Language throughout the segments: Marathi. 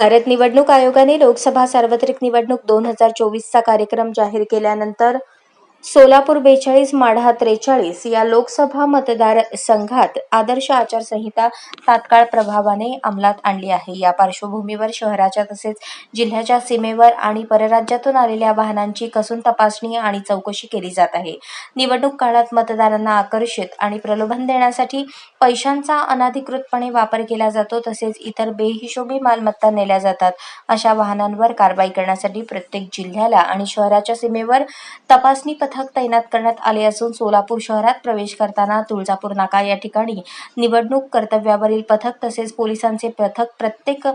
भारत निवडणूक आयोगाने लोकसभा सार्वत्रिक निवडणूक दोन हजार चोवीसचा कार्यक्रम जाहीर केल्यानंतर सोलापूर बेचाळीस माढा त्रेचाळीस या लोकसभा मतदार संघात आदर्श आचारसंहिता तात्काळ प्रभावाने अंमलात आणली आहे. या पार्श्वभूमीवर शहराच्या तसेच जिल्ह्याच्या सीमेवर आणि परराज्यातून आलेल्या वाहनांची कसून तपासणी आणि चौकशी केली जात आहे. निवडणूक काळात मतदारांना आकर्षित आणि प्रलोभन देण्यासाठी पैशांचा अनधिकृतपणे वापर केला जातो तसेच इतर बेहिशोबी मालमत्ता नेल्या जातात. अशा वाहनांवर कारवाई करण्यासाठी प्रत्येक जिल्ह्याला आणि शहराच्या सीमेवर तपासणी पथक तैनात करण्यात आले असून सोलापूर शहरात प्रवेश करताना तुळजापूर नाका या ठिकाणी निवडणूक कर्तव्यावरील पथक तसेच पोलिसांचे पथक प्रत्येक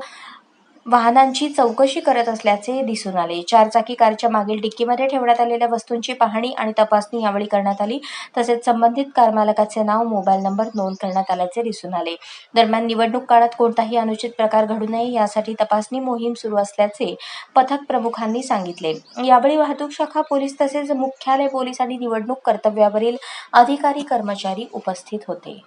वाहनांची चौकशी करत असल्याचे दिसून आले. चारचाकी कारच्या मागील डिक्कीमध्ये ठेवण्यात आलेल्या वस्तूंची पाहणी आणि तपासणी यावेळी करण्यात आली. तसेच संबंधित कारमालकाचे नाव मोबाईल नंबर नोंद करण्यात आल्याचे दिसून आले. दरम्यान निवडणूक काळात कोणताही अनुचित प्रकार घडू नये यासाठी तपासणी मोहीम सुरू असल्याचे पथक प्रमुखांनी सांगितले. यावेळी वाहतूक शाखा पोलीस तसेच मुख्यालय पोलीस आणि निवडणूक कर्तव्यावरील अधिकारी कर्मचारी उपस्थित होते.